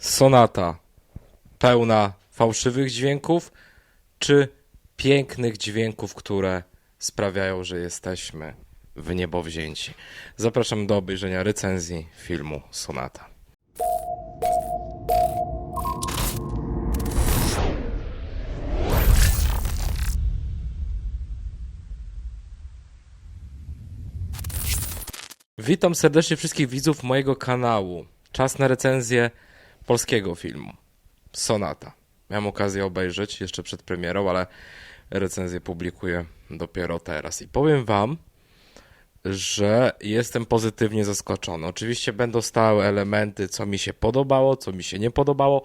sonata pełna fałszywych dźwięków, czy pięknych dźwięków, które sprawiają, że jesteśmy w niebo wzięci. Zapraszam do obejrzenia recenzji filmu Sonata. Witam serdecznie wszystkich widzów mojego kanału. Czas na recenzję polskiego filmu Sonata. Miałem okazję obejrzeć jeszcze przed premierą, ale recenzję publikuję dopiero teraz. I powiem Wam, że jestem pozytywnie zaskoczony. Oczywiście będą stałe elementy, co mi się podobało, co mi się nie podobało,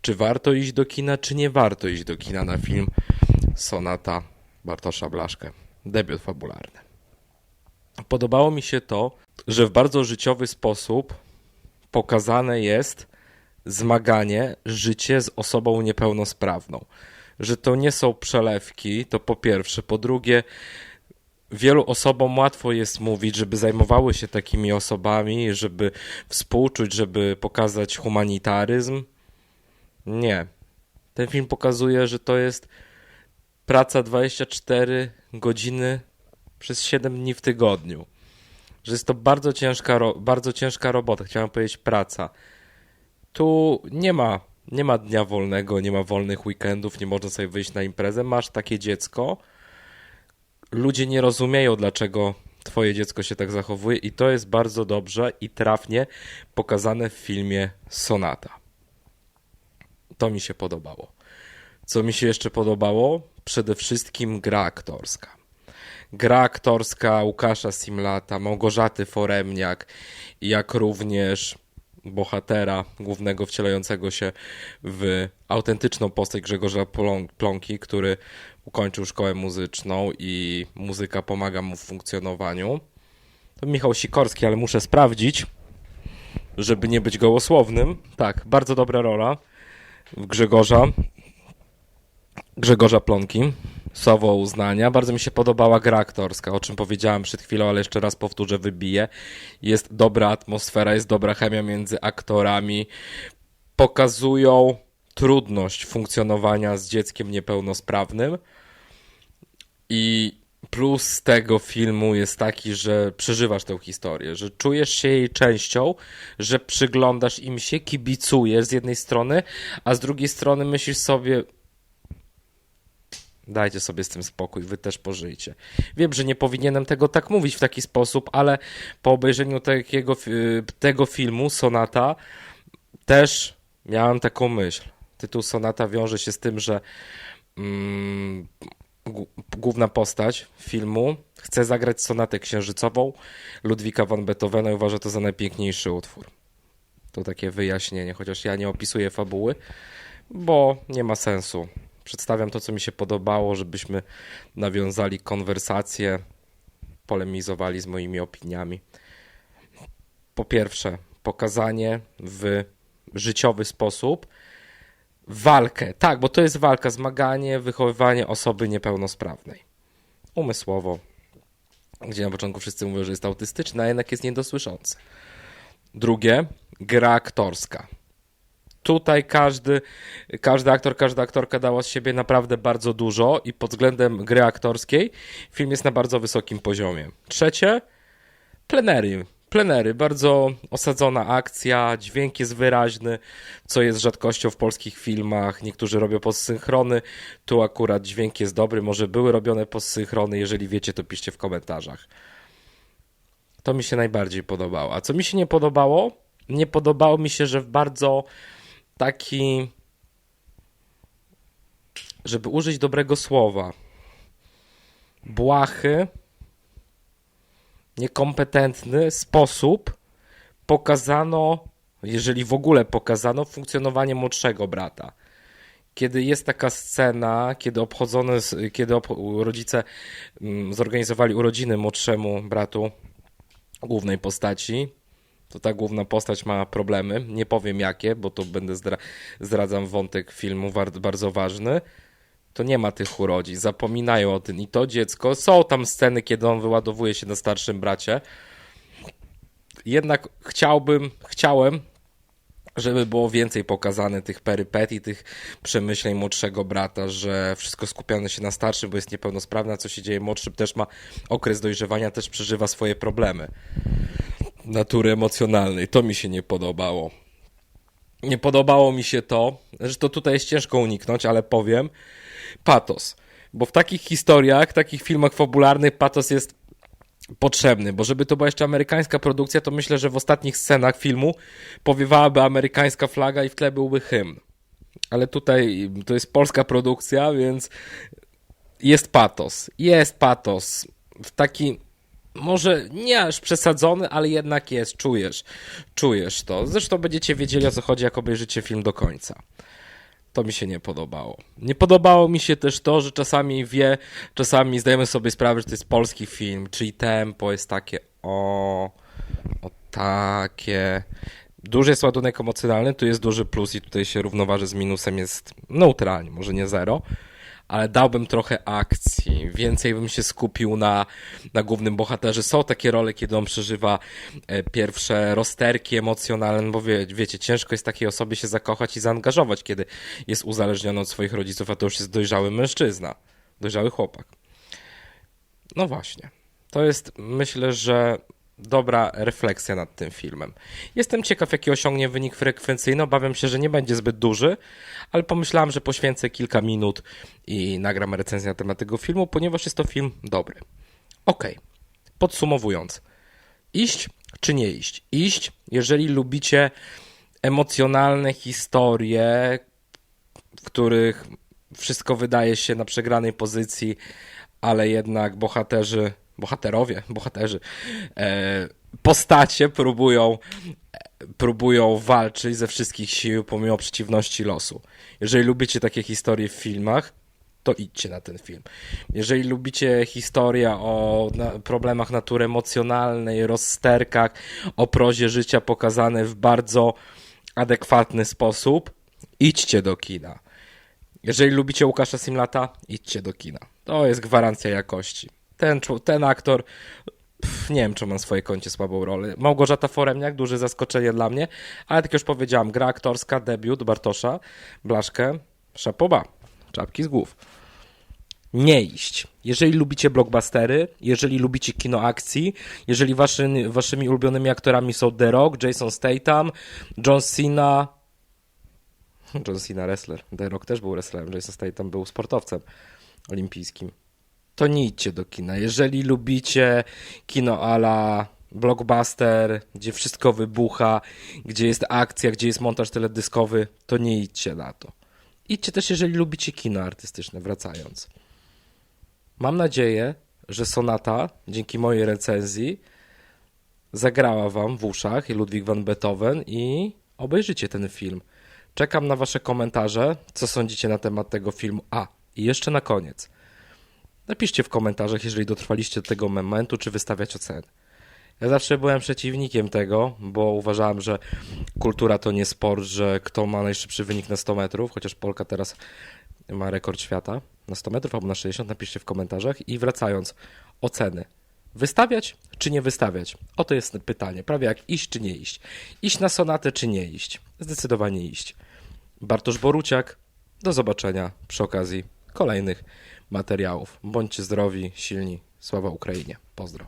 czy warto iść do kina, czy nie warto iść do kina na film Sonata Bartosza Blaszkę. Debiut fabularny. Podobało mi się to, że w bardzo życiowy sposób pokazane jest zmaganie, życie z osobą niepełnosprawną. Że to nie są przelewki, to po pierwsze. Po drugie, wielu osobom łatwo jest mówić, żeby zajmowały się takimi osobami, żeby współczuć, żeby pokazać humanitaryzm. Nie. Ten film pokazuje, że to jest praca 24 godziny przez 7 dni w tygodniu. Że jest to bardzo ciężka, bardzo ciężka robota, chciałem powiedzieć praca. Tu nie ma, nie ma dnia wolnego, nie ma wolnych weekendów, nie można sobie wyjść na imprezę. Masz takie dziecko. Ludzie nie rozumieją, dlaczego twoje dziecko się tak zachowuje i to jest bardzo dobrze i trafnie pokazane w filmie Sonata. To mi się podobało. Co mi się jeszcze podobało? Przede wszystkim gra aktorska gra aktorska Łukasza Simlata, Małgorzaty Foremniak, jak również bohatera głównego wcielającego się w autentyczną postać Grzegorza Plon- Plonki, który ukończył szkołę muzyczną i muzyka pomaga mu w funkcjonowaniu. To Michał Sikorski, ale muszę sprawdzić, żeby nie być gołosłownym. Tak, bardzo dobra rola Grzegorza. Grzegorza Plonki słowo uznania. Bardzo mi się podobała gra aktorska, o czym powiedziałem przed chwilą, ale jeszcze raz powtórzę, wybiję. Jest dobra atmosfera, jest dobra chemia między aktorami. Pokazują trudność funkcjonowania z dzieckiem niepełnosprawnym. I plus tego filmu jest taki, że przeżywasz tę historię, że czujesz się jej częścią, że przyglądasz im się, kibicujesz z jednej strony, a z drugiej strony myślisz sobie, Dajcie sobie z tym spokój, wy też pożyjcie. Wiem, że nie powinienem tego tak mówić w taki sposób, ale po obejrzeniu takiego, tego filmu, Sonata, też miałem taką myśl. Tytuł Sonata wiąże się z tym, że mm, główna postać filmu chce zagrać sonatę księżycową Ludwika von Beethovena i uważa to za najpiękniejszy utwór. To takie wyjaśnienie, chociaż ja nie opisuję fabuły, bo nie ma sensu przedstawiam to, co mi się podobało, żebyśmy nawiązali konwersację, polemizowali z moimi opiniami. Po pierwsze, pokazanie w życiowy sposób walkę. Tak, bo to jest walka, zmaganie, wychowywanie osoby niepełnosprawnej. Umysłowo. Gdzie na początku wszyscy mówią, że jest autystyczny, a jednak jest niedosłyszący. Drugie, gra aktorska tutaj każdy, każdy aktor, każda aktorka dała z siebie naprawdę bardzo dużo i pod względem gry aktorskiej film jest na bardzo wysokim poziomie. Trzecie, plenery. Plenery, bardzo osadzona akcja, dźwięk jest wyraźny, co jest rzadkością w polskich filmach. Niektórzy robią postsynchrony, tu akurat dźwięk jest dobry, może były robione postsynchrony, jeżeli wiecie, to piszcie w komentarzach. To mi się najbardziej podobało. A co mi się nie podobało? Nie podobało mi się, że w bardzo taki, żeby użyć dobrego słowa, błahy, niekompetentny sposób pokazano, jeżeli w ogóle pokazano, funkcjonowanie młodszego brata. Kiedy jest taka scena, kiedy obchodzone, kiedy rodzice mm, zorganizowali urodziny młodszemu bratu głównej postaci, to ta główna postać ma problemy. Nie powiem jakie, bo to będę zdra zdradzam wątek filmu bardzo ważny. To nie ma tych urodzin, zapominają o tym. I to dziecko, są tam sceny, kiedy on wyładowuje się na starszym bracie. Jednak chciałbym, chciałem, żeby było więcej pokazane tych perypetii, tych przemyśleń młodszego brata, że wszystko skupione się na starszym, bo jest niepełnosprawny, a co się dzieje, młodszy też ma okres dojrzewania, też przeżywa swoje problemy natury emocjonalnej. To mi się nie podobało. Nie podobało mi się to, że to tutaj jest ciężko uniknąć, ale powiem, patos. Bo w takich historiach, takich filmach fabularnych patos jest potrzebny, bo żeby to była jeszcze amerykańska produkcja, to myślę, że w ostatnich scenach filmu powiewałaby amerykańska flaga i w tle byłby hymn. Ale tutaj to jest polska produkcja, więc jest patos. Jest patos. W taki może nie aż przesadzony, ale jednak jest, czujesz. Czujesz to. Zresztą będziecie wiedzieli o co chodzi, jak obejrzycie film do końca. To mi się nie podobało. Nie podobało mi się też to, że czasami wie, czasami zdajemy sobie sprawę, że to jest polski film, czyli tempo jest takie o, o takie. Duży jest ładunek emocjonalny, tu jest duży plus i tutaj się równoważy z minusem, jest neutralnie, może nie zero, ale dałbym trochę akcji, więcej bym się skupił na, na głównym bohaterze. Są takie role, kiedy on przeżywa e, pierwsze rozterki emocjonalne, no bo wie, wiecie, ciężko jest takiej osobie się zakochać i zaangażować, kiedy jest uzależniony od swoich rodziców, a to już jest dojrzały mężczyzna, dojrzały chłopak. No właśnie. To jest, myślę, że dobra refleksja nad tym filmem. Jestem ciekaw, jaki osiągnie wynik frekwencyjny. Obawiam się, że nie będzie zbyt duży, ale pomyślałem, że poświęcę kilka minut i nagram recenzję na temat tego filmu, ponieważ jest to film dobry. Ok, podsumowując. Iść czy nie iść? Iść, jeżeli lubicie emocjonalne historie, w których wszystko wydaje się na przegranej pozycji, ale jednak bohaterzy bohaterowie, bohaterzy, e, postacie próbują, próbują walczyć ze wszystkich sił pomimo przeciwności losu. Jeżeli lubicie takie historie w filmach, to idźcie na ten film. Jeżeli lubicie historię o problemach natury emocjonalnej, rozsterkach, o prozie życia pokazane w bardzo adekwatny sposób, idźcie do kina. Jeżeli lubicie Łukasza Simlata, idźcie do kina. To jest gwarancja jakości ten, ten aktor, pff, nie wiem, czy ma swoje koncie słabą rolę. Małgorzata Foremniak, duże zaskoczenie dla mnie, ale tak już powiedziałam, gra aktorska, debiut Bartosza, Blaszkę, szapoba, czapki z głów. Nie iść. Jeżeli lubicie blockbustery, jeżeli lubicie kino akcji, jeżeli waszy, waszymi ulubionymi aktorami są The Rock, Jason Statham, John Cena, John Cena wrestler, The Rock też był wrestlerem, Jason Statham był sportowcem olimpijskim to nie idźcie do kina. Jeżeli lubicie kino ala blockbuster, gdzie wszystko wybucha, gdzie jest akcja, gdzie jest montaż teledyskowy, to nie idźcie na to. Idźcie też, jeżeli lubicie kino artystyczne, wracając. Mam nadzieję, że Sonata, dzięki mojej recenzji, zagrała wam w uszach Ludwig van Beethoven i obejrzycie ten film. Czekam na wasze komentarze, co sądzicie na temat tego filmu. A, i jeszcze na koniec – Napiszcie w komentarzach, jeżeli dotrwaliście do tego momentu, czy wystawiać oceny. Ja zawsze byłem przeciwnikiem tego, bo uważałem, że kultura to nie sport, że kto ma najszybszy wynik na 100 metrów, chociaż Polka teraz ma rekord świata na 100 metrów albo na 60, napiszcie w komentarzach. I wracając, oceny. Wystawiać czy nie wystawiać? Oto jest pytanie. Prawie jak iść czy nie iść. Iść na sonatę czy nie iść? Zdecydowanie iść. Bartosz Boruciak. Do zobaczenia przy okazji kolejnych materiałów. Bądźcie zdrowi, silni. Sława Ukrainie. Pozdro.